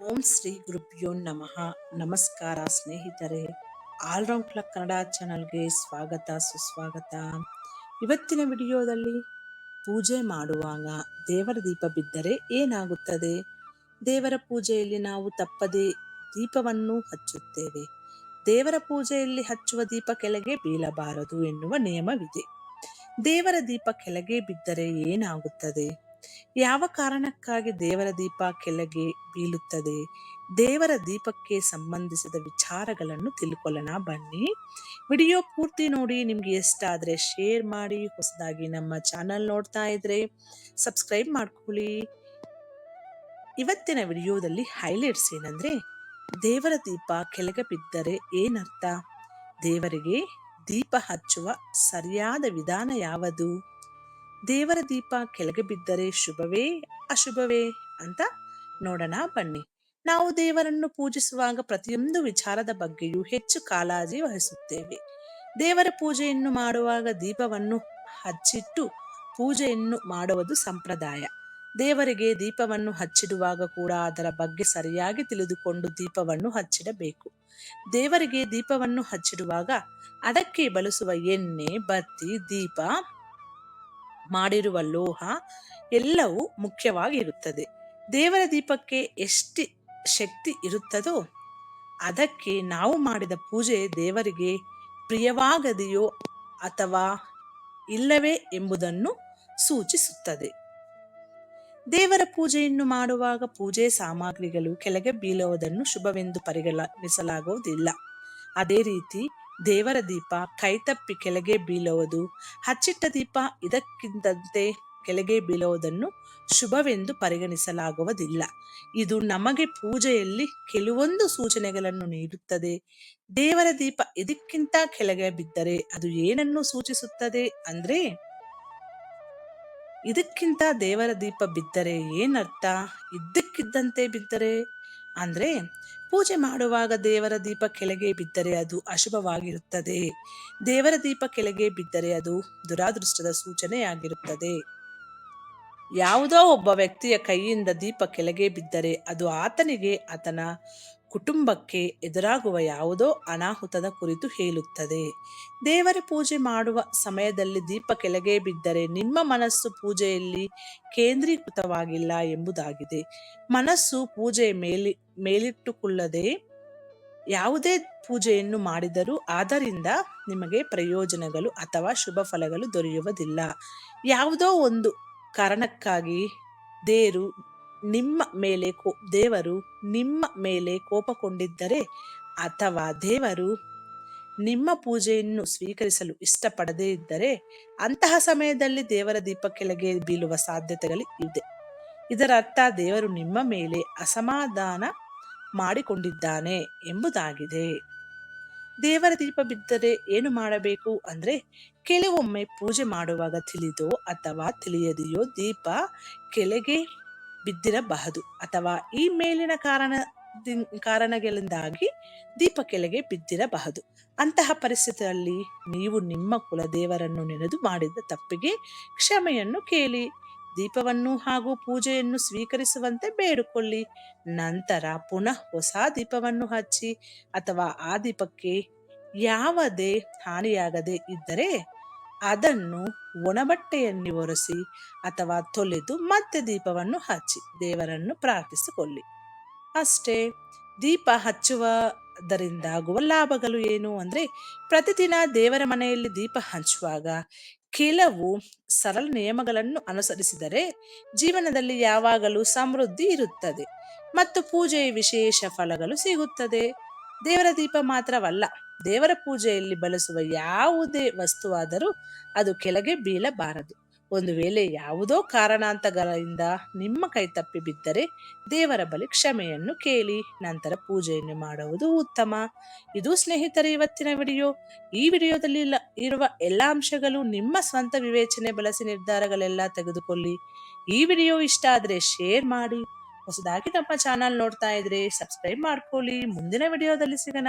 ಓಂ ಶ್ರೀ ಗುರುಭ್ಯೋ ನಮಃ. ನಮಸ್ಕಾರ ಸ್ನೇಹಿತರೆ. ಆಲ್ರೌಂಡ್ ಕ್ಲಬ್ ಕನ್ನಡ ಚಾನಲ್ಗೆ ಸ್ವಾಗತ, ಸುಸ್ವಾಗತ. ಇವತ್ತಿನ ವಿಡಿಯೋದಲ್ಲಿ ಪೂಜೆ ಮಾಡುವಾಗ ದೇವರ ದೀಪ ಬಿದ್ದರೆ ಏನಾಗುತ್ತದೆ? ದೇವರ ಪೂಜೆಯಲ್ಲಿ ನಾವು ತಪ್ಪದೆ ದೀಪವನ್ನು ಹಚ್ಚುತ್ತೇವೆ. ದೇವರ ಪೂಜೆಯಲ್ಲಿ ಹಚ್ಚುವ ದೀಪ ಕೆಳಗೆ ಬೀಳಬಾರದು ಎನ್ನುವ ನಿಯಮವಿದೆ. ದೇವರ ದೀಪ ಕೆಳಗೆ ಬಿದ್ದರೆ ಏನಾಗುತ್ತದೆ? ಯಾವ ಕಾರಣಕ್ಕಾಗಿ ದೇವರ ದೀಪ ಕೆಳಗೆ ಬೀಳುತ್ತದೆ? ದೇವರ ದೀಪಕ್ಕೆ ಸಂಬಂಧಿಸಿದ ವಿಚಾರಗಳನ್ನು ತಿಳ್ಕೊಳ್ಳೋಣ, ಬನ್ನಿ. ವಿಡಿಯೋ ಪೂರ್ತಿ ನೋಡಿ, ನಿಮ್ಗೆ ಇಷ್ಟ ಆದರೆ ಶೇರ್ ಮಾಡಿ, ಹೊಸದಾಗಿ ನಮ್ಮ ಚಾನಲ್ ನೋಡ್ತಾ ಇದ್ರೆ ಸಬ್ಸ್ಕ್ರೈಬ್ ಮಾಡ್ಕೊಳ್ಳಿ. ಇವತ್ತಿನ ವಿಡಿಯೋದಲ್ಲಿ ಹೈಲೈಟ್ಸ್ ಏನಂದ್ರೆ, ದೇವರ ದೀಪ ಕೆಳಗೆ ಬಿದ್ದರೆ ಏನರ್ಥ? ದೇವರಿಗೆ ದೀಪ ಹಚ್ಚುವ ಸರಿಯಾದ ವಿಧಾನ ಯಾವುದು? ದೇವರ ದೀಪ ಕೆಳಗೆ ಬಿದ್ದರೆ ಶುಭವೇ ಅಶುಭವೇ ಅಂತ ನೋಡೋಣ ಬನ್ನಿ. ನಾವು ದೇವರನ್ನು ಪೂಜಿಸುವಾಗ ಪ್ರತಿಯೊಂದು ವಿಚಾರದ ಬಗ್ಗೆಯೂ ಹೆಚ್ಚು ಕಾಳಜಿ ವಹಿಸುತ್ತೇವೆ. ದೇವರ ಪೂಜೆಯನ್ನು ಮಾಡುವಾಗ ದೀಪವನ್ನು ಹಚ್ಚಿಟ್ಟು ಪೂಜೆಯನ್ನು ಮಾಡುವುದು ಸಂಪ್ರದಾಯ. ದೇವರಿಗೆ ದೀಪವನ್ನು ಹಚ್ಚಿಡುವಾಗ ಕೂಡ ಅದರ ಬಗ್ಗೆ ಸರಿಯಾಗಿ ತಿಳಿದುಕೊಂಡು ದೀಪವನ್ನು ಹಚ್ಚಿಡಬೇಕು. ದೇವರಿಗೆ ದೀಪವನ್ನು ಹಚ್ಚಿಡುವಾಗ ಅದಕ್ಕೆ ಬಳಸುವ ಎಣ್ಣೆ, ಬತ್ತಿ, ದೀಪ ಮಾಡಿರುವ ಲೋಹ ಎಲ್ಲವೂ ಮುಖ್ಯವಾಗಿರುತ್ತದೆ. ದೇವರ ದೀಪಕ್ಕೆ ಎಷ್ಟು ಶಕ್ತಿ ಇರುತ್ತದೋ ಅದಕ್ಕೆ ನಾವು ಮಾಡಿದ ಪೂಜೆ ದೇವರಿಗೆ ಪ್ರಿಯವಾಗದೆಯೋ ಅಥವಾ ಇಲ್ಲವೇ ಎಂಬುದನ್ನು ಸೂಚಿಸುತ್ತದೆ. ದೇವರ ಪೂಜೆಯನ್ನು ಮಾಡುವಾಗ ಪೂಜೆ ಸಾಮಗ್ರಿಗಳು ಕೆಳಗೆ ಬೀಳುವುದನ್ನು ಶುಭವೆಂದು ಪರಿಗಣಿಸಲಾಗುವುದಿಲ್ಲ. ಅದೇ ರೀತಿ ದೇವರ ದೀಪ ಕೈತಪ್ಪಿ ಕೆಳಗೆ ಬೀಳುವುದು, ಹಚ್ಚಿಟ್ಟ ದೀಪ ಇದಕ್ಕಿಂತಂತೆ ಕೆಳಗೆ ಬೀಳುವುದನ್ನು ಶುಭವೆಂದು ಪರಿಗಣಿಸಲಾಗುವುದಿಲ್ಲ. ಇದು ನಮಗೆ ಪೂಜೆಯಲ್ಲಿ ಕೆಲವೊಂದು ಸೂಚನೆಗಳನ್ನು ನೀಡುತ್ತದೆ. ದೇವರ ದೀಪ ಇದಕ್ಕಿಂತ ಕೆಳಗೆ ಬಿದ್ದರೆ ಅದು ಏನನ್ನು ಸೂಚಿಸುತ್ತದೆ ಅಂದ್ರೆ, ಇದಕ್ಕಿಂತ ದೇವರ ದೀಪ ಬಿದ್ದರೆ ಏನರ್ಥ? ಇದ್ದಕ್ಕಿದ್ದಂತೆ ಬಿದ್ದರೆ ಅಂದ್ರೆ ಪೂಜೆ ಮಾಡುವಾಗ ದೇವರ ದೀಪ ಕೆಳಗೆ ಬಿದ್ದರೆ ಅದು ಅಶುಭವಾಗಿರುತ್ತದೆ. ದೇವರ ದೀಪ ಕೆಳಗೆ ಬಿದ್ದರೆ ಅದು ದುರಾದೃಷ್ಟದ ಸೂಚನೆಯಾಗಿರುತ್ತದೆ. ಯಾವುದೋ ಒಬ್ಬ ವ್ಯಕ್ತಿಯ ಕೈಯಿಂದ ದೀಪ ಕೆಳಗೆ ಬಿದ್ದರೆ ಅದು ಆತನಿಗೆ, ಆತನ ಕುಟುಂಬಕ್ಕೆ ಎದುರಾಗುವ ಯಾವುದೋ ಅನಾಹುತದ ಕುರಿತು ಹೇಳುತ್ತದೆ. ದೇವರ ಪೂಜೆ ಮಾಡುವ ಸಮಯದಲ್ಲಿ ದೀಪ ಕೆಳಗೆ ಬಿದ್ದರೆ ನಿಮ್ಮ ಮನಸ್ಸು ಪೂಜೆಯಲ್ಲಿ ಕೇಂದ್ರೀಕೃತವಾಗಿಲ್ಲ ಎಂಬುದಾಗಿದೆ. ಮನಸ್ಸು ಪೂಜೆ ಮೇಲಿ, ಮೇಲಿಟ್ಟುಕೊಳ್ಳದೆ ಯಾವುದೇ ಪೂಜೆಯನ್ನು ಮಾಡಿದರೂ ಆದ್ದರಿಂದ ನಿಮಗೆ ಪ್ರಯೋಜನಗಳು ಅಥವಾ ಶುಭ ಫಲಗಳು ದೊರೆಯುವುದಿಲ್ಲ. ಯಾವುದೋ ಒಂದು ಕಾರಣಕ್ಕಾಗಿ ದೇರು ನಿಮ್ಮ ಮೇಲೆ ಕೋ, ದೇವರು ನಿಮ್ಮ ಮೇಲೆ ಕೋಪಗೊಂಡಿದ್ದರೆ ಅಥವಾ ದೇವರು ನಿಮ್ಮ ಪೂಜೆಯನ್ನು ಸ್ವೀಕರಿಸಲು ಇಷ್ಟಪಡದೇ ಇದ್ದರೆ ಅಂತಹ ಸಮಯದಲ್ಲಿ ದೇವರ ದೀಪ ಕೆಳಗೆ ಬೀಳುವ ಸಾಧ್ಯತೆಗಳು ಇದೆ ಇದರ ಅರ್ಥ ದೇವರು ನಿಮ್ಮ ಮೇಲೆ ಅಸಮಾಧಾನ ಮಾಡಿಕೊಂಡಿದ್ದಾನೆ ಎಂಬುದಾಗಿದೆ. ದೇವರ ದೀಪ ಬಿದ್ದರೆ ಏನು ಮಾಡಬೇಕು ಅಂದ್ರೆ ಕೆಲವೊಮ್ಮೆ ಪೂಜೆ ಮಾಡುವಾಗ ತಿಳಿದೋ ಅಥವಾ ತಿಳಿಯದೆಯೋ ದೀಪ ಕೆಳಗೆ ಬಿದ್ದಿರಬಹುದು. ಅಥವಾ ಈ ಮೇಲಿನ ಕಾರಣ ಕಾರಣಗಳಿಂದಾಗಿ ದೀಪ ಕೆಳಗೆ ಬಿದ್ದಿರಬಹುದು. ಅಂತಹ ಪರಿಸ್ಥಿತಿಯಲ್ಲಿ ನೀವು ನಿಮ್ಮ ಕುಲದೇವರನ್ನು ನೆನೆದು ಮಾಡಿದ ತಪ್ಪಿಗೆ ಕ್ಷಮೆಯನ್ನು ಕೇಳಿ, ದೀಪವನ್ನು ಹಾಗೂ ಪೂಜೆಯನ್ನು ಸ್ವೀಕರಿಸುವಂತೆ ಬೇಡಿಕೊಳ್ಳಿ. ನಂತರ ಪುನಃ ಹೊಸ ದೀಪವನ್ನು ಹಚ್ಚಿ ಅಥವಾ ಆ ದೀಪಕ್ಕೆ ಯಾವುದೇ ಹಾನಿಯಾಗದೆ ಇದ್ದರೆ ಅದನ್ನು ಒಣಬಟ್ಟೆಯನ್ನು ಒರೆಸಿ ಅಥವಾ ತೊಳೆದು ಮತ್ತೆ ದೀಪವನ್ನು ಹಚ್ಚಿ ದೇವರನ್ನು ಪ್ರಾರ್ಥಿಸಿಕೊಳ್ಳಿ. ಅಷ್ಟೇ, ದೀಪ ಹಚ್ಚುವುದರಿಂದ ಆಗುವ ಲಾಭಗಳು ಏನು ಅಂದ್ರೆ, ಪ್ರತಿದಿನ ದೇವರ ಮನೆಯಲ್ಲಿ ದೀಪ ಹಂಚುವಾಗ ಕೆಲವು ಸರಳ ನಿಯಮಗಳನ್ನು ಅನುಸರಿಸಿದರೆ ಜೀವನದಲ್ಲಿ ಯಾವಾಗಲೂ ಸಮೃದ್ಧಿ ಇರುತ್ತದೆ ಮತ್ತು ಪೂಜೆಯ ವಿಶೇಷ ಫಲಗಳು ಸಿಗುತ್ತದೆ. ದೇವರ ದೀಪ ಮಾತ್ರವಲ್ಲ ದೇವರ ಪೂಜೆಯಲ್ಲಿ ಬಳಸುವ ಯಾವುದೇ ವಸ್ತುವಾದರೂ ಅದು ಕೆಳಗೆ ಬೀಳಬಾರದು. ಒಂದು ವೇಳೆ ಯಾವುದೋ ಕಾರಣಾಂತಗಳಿಂದ ನಿಮ್ಮ ಕೈ ತಪ್ಪಿ ಬಿದ್ದರೆ ದೇವರ ಬಳಿ ಕ್ಷಮೆಯನ್ನು ಕೇಳಿ, ನಂತರ ಪೂಜೆಯನ್ನು ಮಾಡುವುದು ಉತ್ತಮ. ಇದು ಸ್ನೇಹಿತರೆ, ಇವತ್ತಿನ ವಿಡಿಯೋ. ಈ ವಿಡಿಯೋದಲ್ಲಿ ಇರುವ ಎಲ್ಲ ಅಂಶಗಳು ನಿಮ್ಮ ಸ್ವಂತ ವಿವೇಚನೆ, ಬಳಸಿ ನಿರ್ಧಾರಗಳೆಲ್ಲ ತೆಗೆದುಕೊಳ್ಳಿ. ಈ ವಿಡಿಯೋ ಇಷ್ಟ ಆದರೆ ಶೇರ್ ಮಾಡಿ. ಹೊಸದಾಗಿ ನಮ್ಮ ಚಾನಲ್ ನೋಡ್ತಾ ಇದ್ರೆ ಸಬ್ಸ್ಕ್ರೈಬ್ ಮಾಡ್ಕೊಳ್ಳಿ. ಮುಂದಿನ ವಿಡಿಯೋದಲ್ಲಿ ಸಿಗೋಣ.